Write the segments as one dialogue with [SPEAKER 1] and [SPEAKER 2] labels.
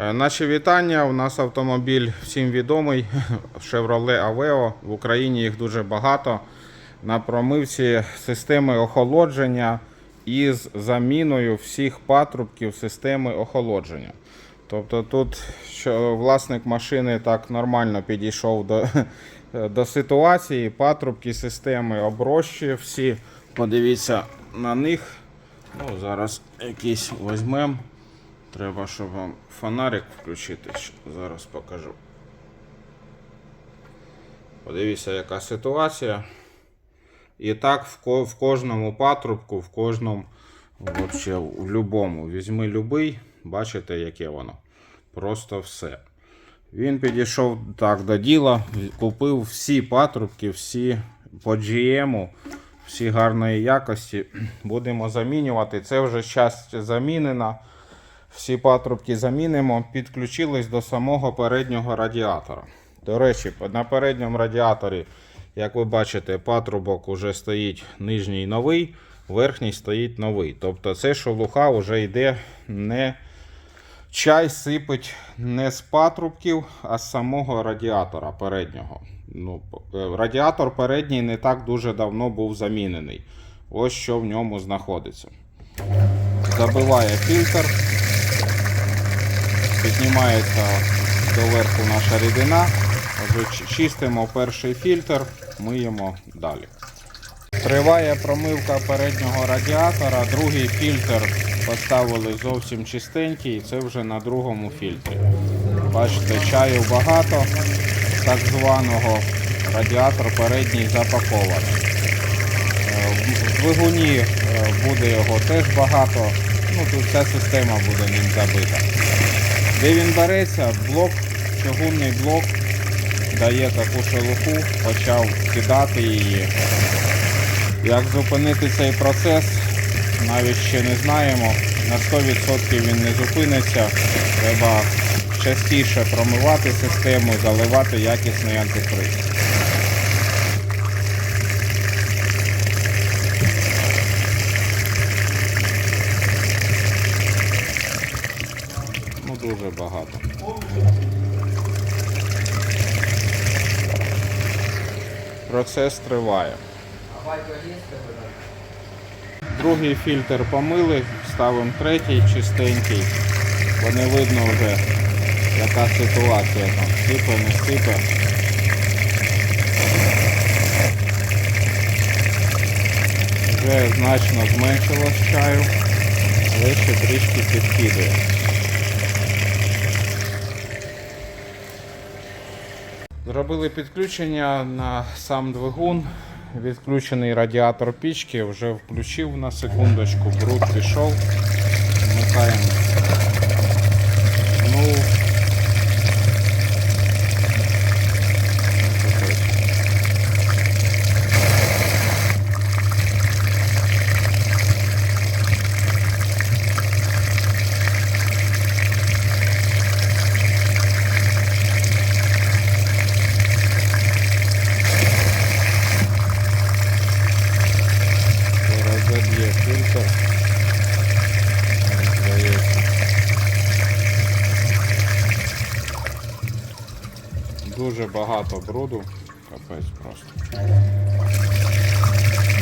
[SPEAKER 1] Е, Наші вітання. У нас автомобіль всім відомий Chevrolet Aveo. В Україні їх дуже багато. На промивці системи охолодження із заміною всіх патрубків системи охолодження. Тобто тут що власник машини так нормально підійшов до, до ситуації. Патрубки системи оброщує всі. Подивіться на них. Ну, зараз якийсь візьмемо. Треба, щоб вам фонарик включити. Зараз покажу. Подивіться, яка ситуація. І так в, ко- в кожному патрубку, в кожному, вообще, в любому. Візьми любий, бачите, яке воно. Просто все. Він підійшов так до діла, купив всі патрубки, всі по GM, всі гарної якості. Будемо замінювати. Це вже часть замінена. Всі патрубки замінимо. Підключились до самого переднього радіатора. До речі, на передньому радіаторі, як ви бачите, патрубок уже стоїть нижній новий, верхній стоїть новий. Тобто це шелуха вже йде не чай сипить не з патрубків, а з самого радіатора переднього. Ну, е, радіатор передній не так дуже давно був замінений. Ось що в ньому знаходиться. Забиває фільтр, піднімається доверху наша рідина. Чистимо перший фільтр, миємо далі. Триває промивка переднього радіатора, другий фільтр поставили зовсім чистенький, і це вже на другому фільтрі. Бачите, чаю багато, так званого радіатор передній запакований. Е, В двигуні е, буде його теж багато, ну тут вся система буде ним забита. Де він береться, блок, чугунний блок дає таку шелуху, почав кидати її. Як зупинити цей процес, навіть ще не знаємо. На 100% він не зупиниться. Треба частіше промивати систему, заливати якісний антифриз. Ну дуже багато. Процес триває. Другий фільтр помили, ставимо третій чистенький. Бо не видно вже, яка ситуація там. Сипе, не сипе. Вже значно зменшилось чаю, але ще трішки підкидує. Зробили підключення на сам двигун. Відключений радіатор пічки, вже включив на секундочку, бруд пішов. Вмикаємо. Ну. Зараз заб'є фільтр. Здається. Дуже багато бруду. Капець просто.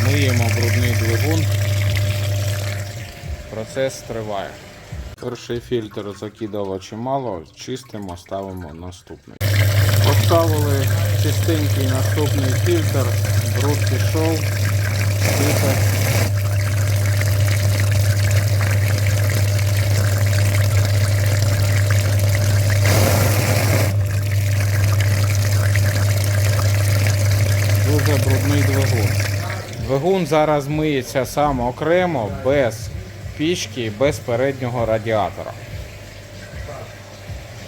[SPEAKER 1] Миємо брудний двигун. Процес триває. Перший фільтр закидало чимало, чистимо, ставимо наступний. Поставили чистенький наступний фільтр, бруд пішов, сипе. Дуже брудний двигун. Двигун зараз миється сам окремо, без пічки, без переднього радіатора.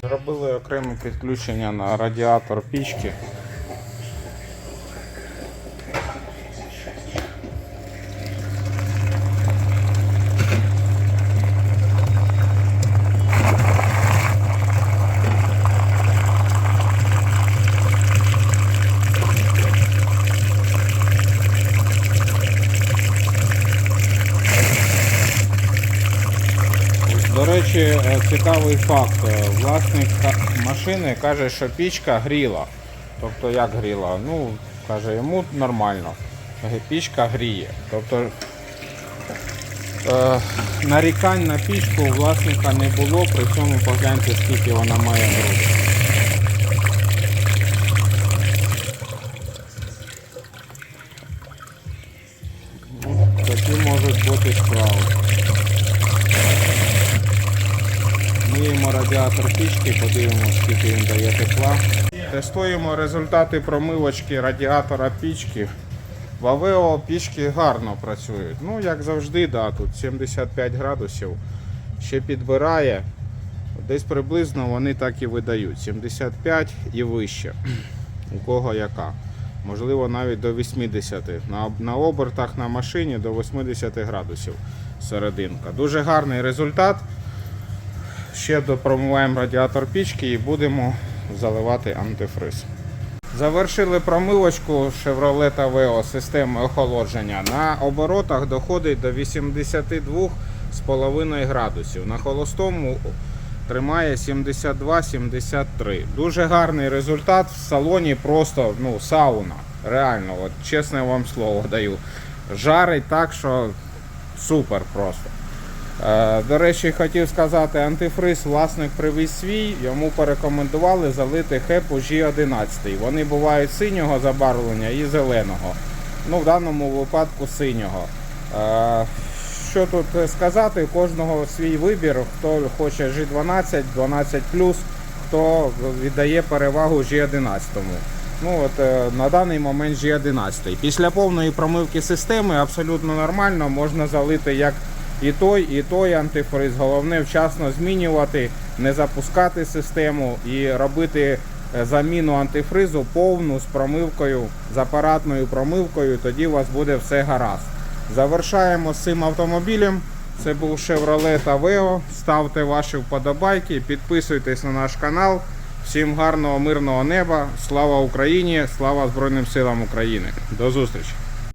[SPEAKER 1] Зробили окреме підключення на радіатор пічки. До речі, цікавий факт. Е, Власник машини каже, що пічка гріла. Тобто як гріла? Ну, каже, йому нормально. Пічка гріє. Тобто е, нарікань на пічку у власника не було, при цьому погляньте, скільки вона має груди. Радіатор пічки, подивимося, скільки він дає тепла. Тестуємо результати промивочки радіатора пічки. В Авео пічки гарно працюють. Ну, як завжди, да, тут 75 градусів. Ще підбирає. Десь приблизно вони так і видають. 75 і вище. У кого яка. Можливо, навіть до 80. На, на обертах на машині до 80 градусів серединка. Дуже гарний результат. Ще допромиваємо радіатор пічки і будемо заливати антифриз. Завершили промивочку Chevrolet Aveo системи охолодження. На оборотах доходить до 82,5 градусів. На холостому тримає 72-73. Дуже гарний результат в салоні, просто ну, сауна. Реально, от, чесне вам слово даю. Жарить так, що супер просто. Е, До речі, хотів сказати, антифриз власник привіз свій, йому порекомендували залити хепу G11. Вони бувають синього забарвлення і зеленого. Ну, в даному випадку синього. Е, Що тут сказати, у кожного свій вибір, хто хоче G12, 12 хто віддає перевагу G11. Ну от е, на даний момент G11. Після повної промивки системи абсолютно нормально, можна залити як і той, і той антифриз. Головне вчасно змінювати, не запускати систему і робити е, заміну антифризу повну з промивкою, з апаратною промивкою, тоді у вас буде все гаразд. Завершаємо з цим автомобілем. Це був Chevrolet Aveo. Ставте ваші вподобайки, підписуйтесь на наш канал. Всім гарного, мирного неба. Слава Україні! Слава Збройним силам України! До зустрічі!